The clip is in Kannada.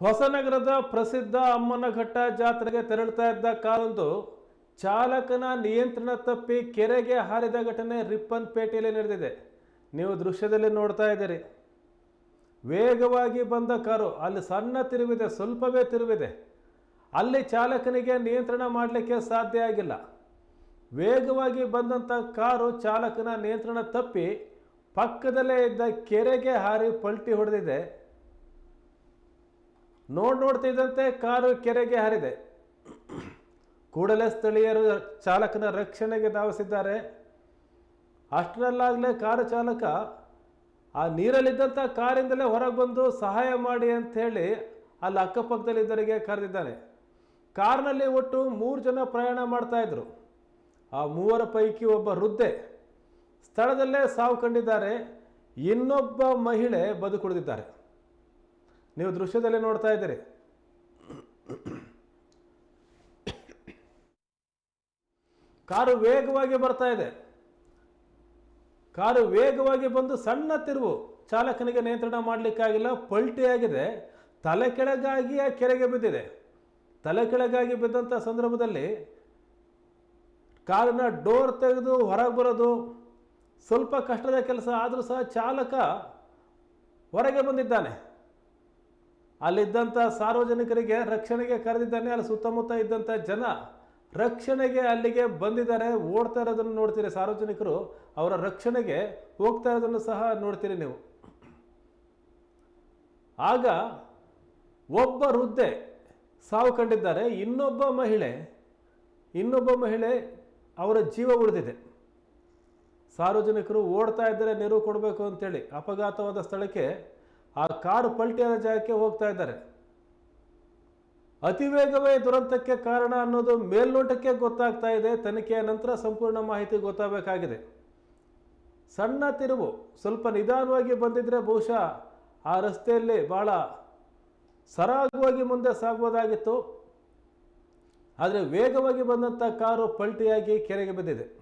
ಹೊಸನಗರದ ಪ್ರಸಿದ್ಧ ಅಮ್ಮನಘಟ್ಟ ಜಾತ್ರೆಗೆ ತೆರಳುತ್ತಾ ಇದ್ದ ಕಾರೊಂದು ಚಾಲಕನ ನಿಯಂತ್ರಣ ತಪ್ಪಿ ಕೆರೆಗೆ ಹಾರಿದ ಘಟನೆ ರಿಪ್ಪನ್ ಪೇಟೆಯಲ್ಲಿ ನಡೆದಿದೆ. ನೀವು ದೃಶ್ಯದಲ್ಲಿ ನೋಡ್ತಾ ಇದ್ದೀರಿ. ವೇಗವಾಗಿ ಬಂದ ಕಾರು, ಅಲ್ಲಿ ಸಣ್ಣ ತಿರುವಿದೆ, ಸ್ವಲ್ಪವೇ ತಿರುವಿದೆ. ಅಲ್ಲಿ ಚಾಲಕನಿಗೆ ನಿಯಂತ್ರಣ ಮಾಡಲಿಕ್ಕೆ ಸಾಧ್ಯ ಆಗಿಲ್ಲ. ವೇಗವಾಗಿ ಬಂದಂಥ ಕಾರು ಚಾಲಕನ ನಿಯಂತ್ರಣ ತಪ್ಪಿ ಪಕ್ಕದಲ್ಲೇ ಇದ್ದ ಕೆರೆಗೆ ಹಾರಿ ಪಲ್ಟಿ ಹೊಡೆದಿದೆ. ನೋಡ್ ನೋಡ್ತಿದ್ದಂತೆ ಕಾರು ಕೆರೆಗೆ ಹರಿದೆ. ಕೂಡಲೇ ಸ್ಥಳೀಯರು ಚಾಲಕನ ರಕ್ಷಣೆಗೆ ಧಾವಿಸಿದ್ದಾರೆ. ಅಷ್ಟರಲ್ಲಾಗಲೇ ಕಾರು ಚಾಲಕ, ಆ ನೀರಲ್ಲಿದ್ದಂಥ ಕಾರಿಂದಲೇ ಹೊರಗೆ ಬಂದು ಸಹಾಯ ಮಾಡಿ ಅಂತ ಹೇಳಿ ಅಲ್ಲಿ ಅಕ್ಕಪಕ್ಕದಲ್ಲಿದ್ದವರಿಗೆ ಕರೆದಿದ್ದಾನೆ. ಕಾರ್ನಲ್ಲಿ ಒಟ್ಟು ಮೂರು ಜನ ಪ್ರಯಾಣ ಮಾಡ್ತಾ ಇದ್ರು. ಆ ಮೂವರ ಪೈಕಿ ಒಬ್ಬ ವೃದ್ಧೆ ಸ್ಥಳದಲ್ಲೇ ಸಾವು ಕಂಡಿದ್ದಾರೆ. ಇನ್ನೊಬ್ಬ ಮಹಿಳೆ ಬದುಕುಳಿದಿದ್ದಾರೆ. ನೀವು ದೃಶ್ಯದಲ್ಲಿ ನೋಡ್ತಾ ಇದ್ದೀರಿ. ಕಾರು ವೇಗವಾಗಿ ಬರ್ತಾ ಇದೆ. ಕಾರು ವೇಗವಾಗಿ ಬಂದು ಸಣ್ಣ ತಿರುವು ಚಾಲಕನಿಗೆ ನಿಯಂತ್ರಣ ಮಾಡಲಿಕ್ಕಾಗಿಲ್ಲ ಪಲ್ಟಿ ಆಗಿದೆ ತಲೆ ಕೆಳಗಾಗಿ ಆ ಕೆರೆಗೆ ಬಿದ್ದಿದೆ. ತಲೆ ಕೆಳಗಾಗಿ ಬಿದ್ದಂಥ ಸಂದರ್ಭದಲ್ಲಿ ಕಾರಿನ ಡೋರ್ ತೆಗೆದು ಹೊರಗೆ ಬರೋದು, ಸ್ವಲ್ಪ ಕಷ್ಟದ ಕೆಲಸ ಆದರೂ ಸಹ ಚಾಲಕ ಹೊರಗೆ ಬಂದಿದ್ದಾನೆ. ಅಲ್ಲಿದ್ದಂಥ ಸಾರ್ವಜನಿಕರಿಗೆ ರಕ್ಷಣೆಗೆ ಕರೆದಿದ್ದಾನೆ. ಅಲ್ಲಿ ಸುತ್ತಮುತ್ತ ಇದ್ದಂಥ ಜನ ರಕ್ಷಣೆಗೆ ಅಲ್ಲಿಗೆ ಬಂದಿದ್ದಾರೆ. ಓಡ್ತಾ ಇರೋದನ್ನು ನೋಡ್ತೀರಿ ಸಾರ್ವಜನಿಕರು. ಅವರ ರಕ್ಷಣೆಗೆ ಹೋಗ್ತಾ ಇರೋದನ್ನು ಸಹ ನೋಡ್ತೀರಿ ನೀವು. ಆಗ ಒಬ್ಬ ವೃದ್ಧೆ ಸಾವು ಕಂಡಿದ್ದಾರೆ. ಇನ್ನೊಬ್ಬ ಮಹಿಳೆ ಇನ್ನೊಬ್ಬ ಮಹಿಳೆ ಅವರ ಜೀವ ಉಳಿದಿದೆ. ಸಾರ್ವಜನಿಕರು ಓಡ್ತಾ ಇದ್ದರೆ ನೆರವು ಕೊಡಬೇಕು ಅಂತೇಳಿ ಅಪಘಾತವಾದ ಸ್ಥಳಕ್ಕೆ ಆ ಕಾರು ಪಲ್ಟಿಯಾದ ಜಾಗಕ್ಕೆ ಹೋಗ್ತಾ ಇದ್ದಾರೆ. ಅತಿ ವೇಗವೇ ದುರಂತಕ್ಕೆ ಕಾರಣ ಅನ್ನೋದು ಮೇಲ್ನೋಟಕ್ಕೆ ಗೊತ್ತಾಗ್ತಾ ಇದೆ. ತನಿಖೆಯ ನಂತರ ಸಂಪೂರ್ಣ ಮಾಹಿತಿ ಗೊತ್ತಾಗಬೇಕಾಗಿದೆ. ಸಣ್ಣ ತಿರುವು ಸ್ವಲ್ಪ ನಿಧಾನವಾಗಿ ಬಂದಿದ್ರೆ ಬಹುಶಃ ಆ ರಸ್ತೆಯಲ್ಲಿ ಭಾಳ ಸರಾಗವಾಗಿ ಮುಂದೆ ಸಾಗುವುದಾಗಿತ್ತು. ಆದರೆ ವೇಗವಾಗಿ ಬಂದಂಥ ಕಾರು ಪಲ್ಟಿಯಾಗಿ ಕೆರೆಗೆ ಬಿದ್ದಿದೆ.